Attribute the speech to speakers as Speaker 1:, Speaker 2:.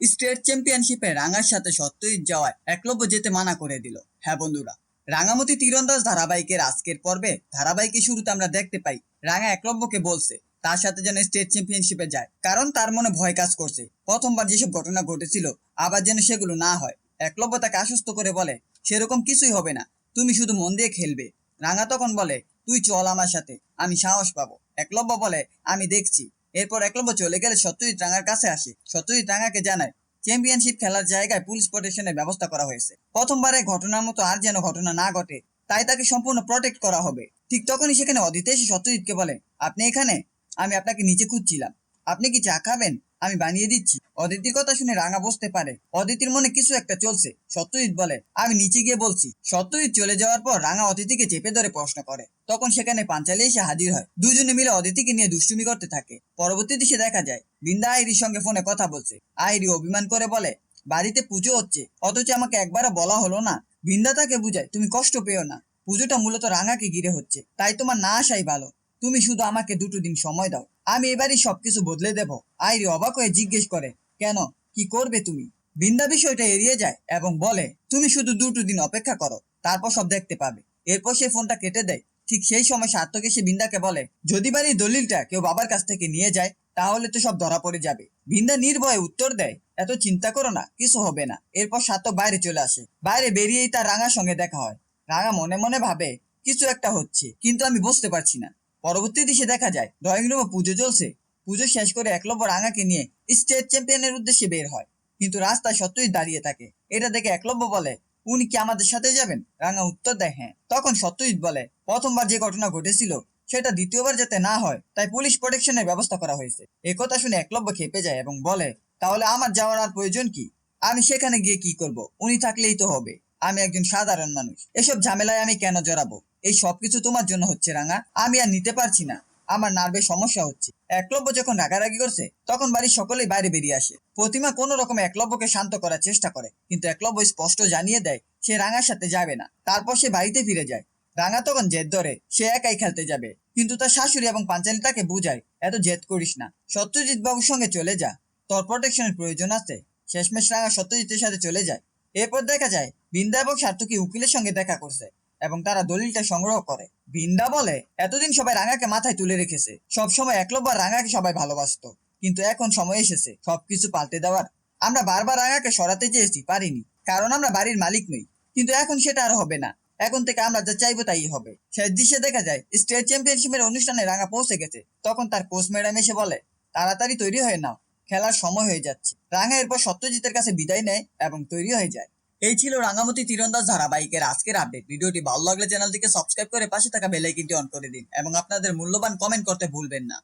Speaker 1: State চ্যাম্পিয়নশিপে রাঙার সাথে সত্যজিৎ যাওয়ায় একলব্য যেতে মানা করে দিল। হ্যাঁ বন্ধুরা, রাঙামতি তীরন্দাজ ধারাবাহিকের আজকের পর্বে ধারাবাহিকের শুরুতে আমরা দেখতে পাই, রাঙা একলব্যকে বলছে, তার সাথে যেন স্টেট চ্যাম্পিয়নশিপে যায়, কারণ তার মনে ভয় কাজ করছে। প্রথমবার যেসব ঘটনা ঘটেছিল, আবার যেন সেগুলো না হয়। একলব্য তাকে আশ্বস্ত করে বলে, সেরকম কিছুই হবে না, তুমি শুধু মন দিয়ে খেলবে। রাঙা তখন বলে, তুই চল আমার সাথে, আমি সাহস পাবো। একলব্য বলে, আমি দেখছি। এরপর এক একলব্য চলে গেলে সত্যজিৎ রাঙার কাছে আসে। সত্যজিৎ রাঙাকে জানায় চ্যাম্পিয়নশিপ খেলার জায়গায় পুলিশ প্রোটেকশনের ব্যবস্থা করা হয়েছে। প্রথমবারে ঘটনার মতো আর যেন ঘটনা না ঘটে, তাই তাকে সম্পূর্ণ প্রোটেক্ট করা হবে। ঠিক তখনই সেখানে অদিতে এসে সত্যজিৎকে বলে, আপনি এখানে? আমি আপনাকে নিচে খুঁজছিলাম। আপনি কি চা খাবেন? আমি বানিয়ে দিচ্ছি। অদিতির কথা শুনে রাঙা বসতে পারে। অদিতির মনে কিছু একটা চলছে, সত্যজিৎ বলে। আমি নিচে গিয়ে বলছি, সত্যজিৎ চলে যাওয়ার পর রাঙা অদিতিকে চেপে ধরে প্রশ্ন করে। তখন সেখানে পাঞ্চালি এসে হাজির হয়। দুজনে মিলে অদিতিকে নিয়ে দুষ্টুমি করতে থাকে। পরবর্তীতে সে দেখা যায়, বৃন্দা আইরির সঙ্গে ফোনে কথা বলছে। আইরি অভিমান করে বলে, বাড়িতে পুজো হচ্ছে, অথচ আমাকে একবারও বলা হলো না। বৃন্দা তাকে বুঝায়, তুমি কষ্ট পেও না। পুজোটা মূলত রাঙাকে ঘিরে হচ্ছে। তাই তোমার না আসাই ভালো। তুমি শুধু আমাকে দুটো দিন সময় দাও। আমি এবারই সবকিছু বদলে দেব। আইরি অবাক হয়ে জিজ্ঞেস করে, কেন? কি করবে তুমি? বৃন্দা বিষয়টা এড়িয়ে যায় এবং বলে, তুমি শুধু দুটো দিন অপেক্ষা করো, তারপর সব দেখতে পাবে। এরপর সে ফোনটা কেটে দেয়। ঠিক সেই সময় সার্থক এসে বৃন্দাকে বলে, যদি বাড়ির দলিলটা কেউ বাবার কাছ থেকে নিয়ে যায়, তাহলে তো সব ধরা পড়ে যাবে। বৃন্দা নির্ভয়ে উত্তর দেয়, এত চিন্তা করো না, কিছু হবে না। এরপর সার্থক বাইরে চলে আসে। বাইরে বেরিয়েই তার রাঙার সঙ্গে দেখা হয়। রাঙা মনে মনে ভাবে, কিছু একটা হচ্ছে, কিন্তু আমি বুঝতে পারছি না। পরবর্তী দিশে দেখা যায় ড্রয়িং রুমে পুজো চলছে। পুজো শেষ করে একলব্য রাঙাকে নিয়ে স্টেট চ্যাম্পিয়নের উদ্দেশ্যে বের হয়। কিন্তু রাস্তায় সত্যই দাঁড়িয়ে থাকে। এটা দেখে একলব্য বলে, উনি কি আমাদের সাথে যাবেন? রাঙা উত্তর দেয় হ্যাঁ। তখন সত্যজিৎ বলে, প্রথমবার যে ঘটনা ঘটেছিল, সেটা দ্বিতীয়বার যাতে না হয়, তাই পুলিশ প্রোটেকশনের ব্যবস্থা করা হয়েছে। একথা শুনে একলব্য খেপে যায় এবং বলে, তাহলে আমার যাওয়ার আর প্রয়োজন কি? আমি সেখানে গিয়ে কি করব? উনি থাকলেই তো হবে। আমি একজন সাধারণ মানুষ। এসব ঝামেলায় আমি কেন জড়াবো? এই সবকিছু তোমার জন্য হচ্ছে, রাঙা। আমি আর নিতে পারছি না। আমার নার্ভে সমস্যা হচ্ছে। একলব্য যখন রাগারাগি করছে, তখন বাড়ির সকলেই বাইরে বেরিয়ে আসে। প্রতিমা কোনো রকম একলব্যকে শান্ত করার চেষ্টা করে, কিন্তু একলব্য স্পষ্ট জানিয়ে দেয়, সে রাঙার সাথে যাবে না। তারপর সে বাড়িতে ফিরে যায়। রাঙা তখন জেদ ধরে, সে একাই খেলতে যাবে। কিন্তু তার শাশুড়ি এবং পাঞ্চালি তাকে বুঝায়, এত জেদ করিস না। সত্যজিৎ বাবুর সঙ্গে চলে যা। তোর প্রোটেকশনের প্রয়োজন আছে। শেষমেশ রাঙা সত্যজিতের সাথে চলে যায়। এরপর দেখা যায়, বৃন্দা এবং সার্থকী উকিলের সঙ্গে দেখা করছে। এবং তারা দলিলটা সংগ্রহ করে। বৃন্দা বলে এতদিন সবাই রাঙাকে মাথায় তুলে রেখেছে। সব সময় একলব্য রাঙাকে সবাই ভালোবাসতো। কিন্তু এখন সময় এসেছে সবকিছু পাল্টে দেওয়ার। আমরা বারবার রাঙাকে সরাতে চেয়েছি, পারিনি। কারণ আমরা বাড়ির মালিক নই। কিন্তু এখন সেটা আর হবে না। এখন থেকে আমরা যা চাইব তাই হবে। শেষ দৃশ্যে দেখা যায়, স্টেট চ্যাম্পিয়নশিপের অনুষ্ঠানে রাঙা পৌঁছে গেছে। তখন তার কোচ ম্যাডাম এসে বলে, তাড়াতাড়ি তৈরি হয়ে নাও। খেলার সময় হয়ে যাচ্ছে। রাঙা এরপর সত্যজিতের কাছে বিদায় নেয় এবং তৈরি হয়ে যায়। এই ছিল রাঙামতি তীরন্দাজ ধারাবাহিকের আজকের আপডেট ভিডিওটি ভালো লাগলে চ্যানেলটিকে সাবস্ক্রাইব করে পাশে থাকা বেল আইকনটি অন করে দিন এবং আপনাদের মূল্যবান কমেন্ট করতে ভুলবেন না।